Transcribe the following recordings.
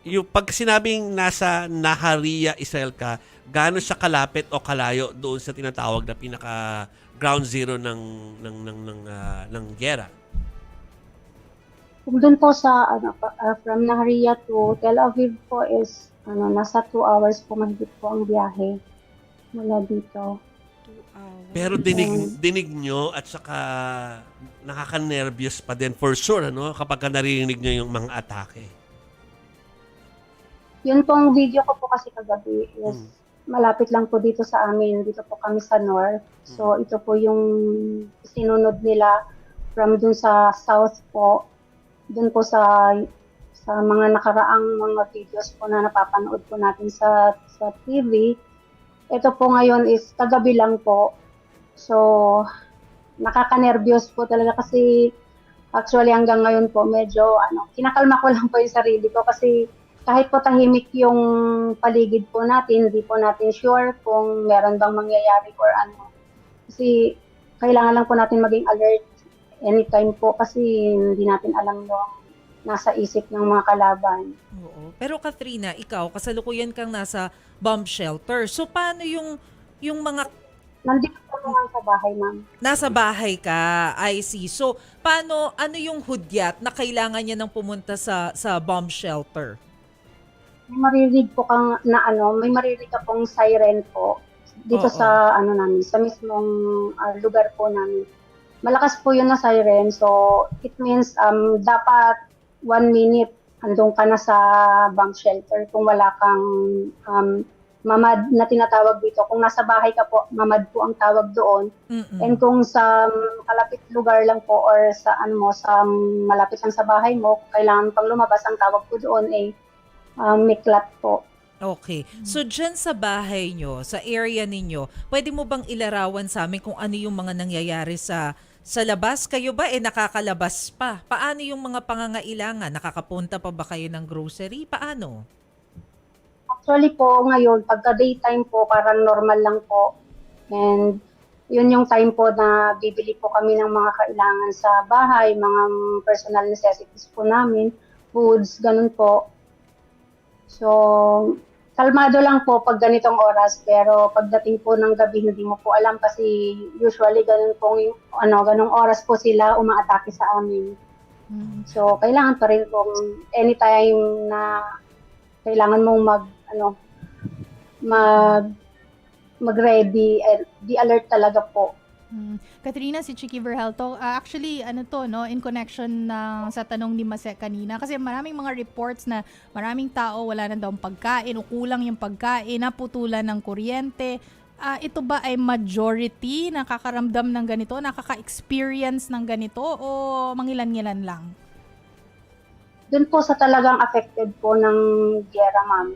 Yung pag sinabing nasa Naharia, Israel ka, gaano siya kalapit o kalayo doon sa tinatawag na pinaka ground zero ng ng ng ng, ah, ng gera? Kung doon po sa, ano, pa- ah, from Nahariya to Tel Aviv po is, ano, nasa 2 hours po mahigit po ang biyahe mula dito. Pero dinig dinig nyo at saka nakaka-nervyos pa din for sure ano kapag ka narinig nyo yung mga atake. Yun pong video ko po kasi kagabi is Mm. malapit lang po dito sa amin. Dito po kami sa north. So, ito po yung sinunod nila from dun sa south po. Dun po sa sa mga nakaraang mga videos po na napapanood po natin sa sa TV. Ito po ngayon is kagabi lang po. So, nakaka-nervyos po talaga kasi actually hanggang ngayon po medyo ano, kinakalma ko lang po yung sarili ko kasi kahit po tahimik yung paligid po natin, hindi po natin sure kung meron bang mangyayari or ano. Kasi kailangan lang po natin maging alert anytime po kasi hindi natin alam yung nasa isip ng mga kalaban. Oo. Pero Katrina, ikaw, kasalukuyan kang nasa bomb shelter. So, paano yung, yung mga Nandito po naman sa bahay, ma'am. nasa bahay ka, I see. So, paano, ano yung hudyat na kailangan niya nang pumunta sa, sa bomb shelter? May maririnig po kang na ano, may maririnig ka pong siren po dito Oo. sa ano namin, sa mismong ah, lugar po namin. Malakas po yun na siren, so it means um dapat one minute andun ka na sa bomb shelter kung wala kang um, mamad na tinatawag dito. Kung nasa bahay ka po, mamad po ang tawag doon. Mm-mm. And kung sa um, kalapit lugar lang po or sa ano mo, sa um, malapit lang sa bahay mo, kailangan pang lumabas ang tawag po doon eh um, miklat po. Okay. So, dyan sa bahay nyo, sa area ninyo, pwede mo bang ilarawan sa amin kung ano yung mga nangyayari sa sa labas? Kayo ba eh nakakalabas pa? Paano yung mga pangangailangan? Nakakapunta pa ba kayo ng grocery? Paano? Actually po ngayon, pagka daytime po, parang normal lang po. And yun yung time po na bibili po kami ng mga kailangan sa bahay, mga personal necessities po namin, foods, ganun po. So, kalmado lang po pag ganitong oras, pero pagdating po ng gabi, hindi mo po alam kasi usually ganun po, ano, ganung oras po sila umaatake sa amin. So, kailangan pa rin kung anytime na kailangan mong mag, ano, mag, mag-ready and be alert talaga po. Hmm. Katrina, si Chiki Verhelto, ah, actually, ano to, no, in connection na sa tanong ni Mase kanina, kasi maraming mga reports na maraming tao wala na daw pagkain, o kulang yung pagkain, naputulan ng kuryente. Ah, ito ba ay majority nakakaramdam ng ganito, nakaka-experience ng ganito, o mangilan-ngilan lang? Dun po sa talagang affected po ng gera, ma'am.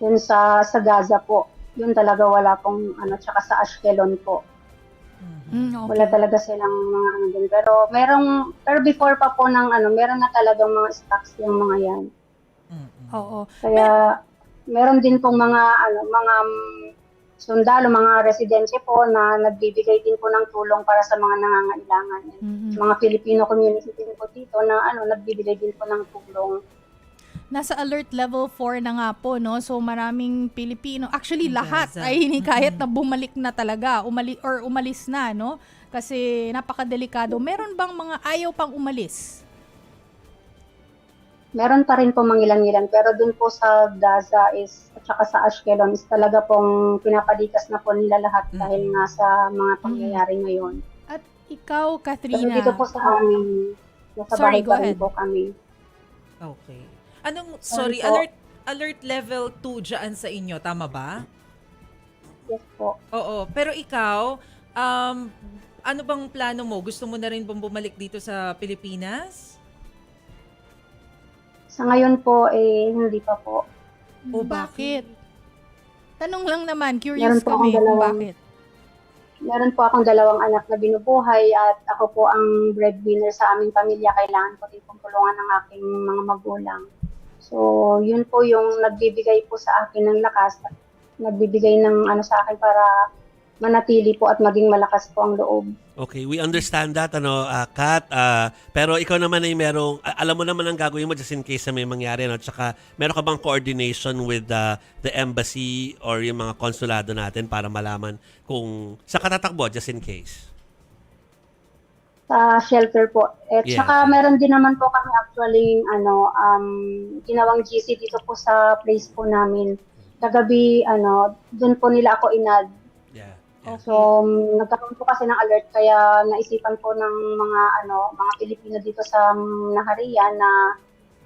Dun sa, sa Gaza po. Yun talaga wala pong, ano, tsaka sa Ashkelon po. Hmm, okay. Wala talaga silang mga ano dun. Pero merong, pero before pa po ng ano, meron na talagang mga stocks yung mga yan. Mm-mm. Oo. Kaya meron din pong mga ano mga mm, sundalo, mga residente po na nagbibigay din po ng tulong para sa mga nangangailangan. Mhm. Mga Filipino community din po dito na ano nagbibigay din po ng tulong. Nasa alert level 4 na nga po, no? So maraming Pilipino, actually lahat ay hinikayat na bumalik na talaga, umali or umalis na, no? Kasi napakadelikado. Meron bang mga ayaw pang umalis? Meron pa rin po mangilan-ngilan pero dun po sa Gaza is at saka sa Ashkelon is talaga pong pinapalikas na po nila lahat Mhm. dahil nga sa mga pangyayari ngayon. At ikaw, Pero Katrina, dito po sa amin, nasa bahay Sorry, go pa rin ahead. po kami. Okay. Anong, sorry, po. alert alert level 2 dyan sa inyo, tama ba? Yes po. Oo. Pero ikaw, um, ano bang plano mo? Gusto mo na rin bang bumalik dito sa Pilipinas? Sa ngayon po, eh, hindi pa po. O bakit? Tanong lang naman, Meron curious po kami akong kung dalawang- bakit. Meron po akong dalawang anak na binubuhay at ako po ang breadwinner sa aming pamilya. Kailangan ko din pong tulungan ng aking mga magulang. So, yun po yung nagbibigay po sa akin ng lakas. Nagbibigay ng ano sa akin para manatili po at maging malakas po ang loob. Okay, we understand that, ano, uh, Kat. ah, pero ikaw naman ay merong, a- alam mo naman ang gagawin mo just in case na may mangyari, no? Tsaka, meron ka bang coordination with the, the embassy or yung mga konsulado natin para malaman kung sa katatakbo, just in case? Sa shelter po. At Yeah. saka meron din naman po kami actually ano um ginawang GC dito po sa place po namin. Kagabi ano doon po nila ako inad. Yeah. yeah. So um, nagkaroon po kasi ng alert kaya naisipan po ng mga ano mga Pilipino dito sa Nahariya na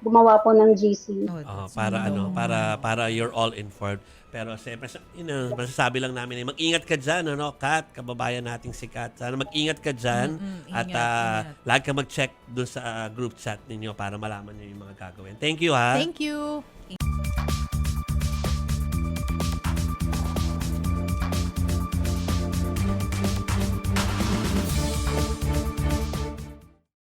gumawa po ng GC. Oh, Oh, para ano, no. para para you're all informed. Pero siyempre, you know, masasabi lang namin, eh, mag-ingat ka dyan, ano, Kat, kababayan nating si Kat. Sana mag-ingat ka dyan Mm-mm, at ingat, ah, ingat. lagi ka mag-check dun sa ah, group chat ninyo para malaman nyo yung mga gagawin. Thank you, ha? Thank you.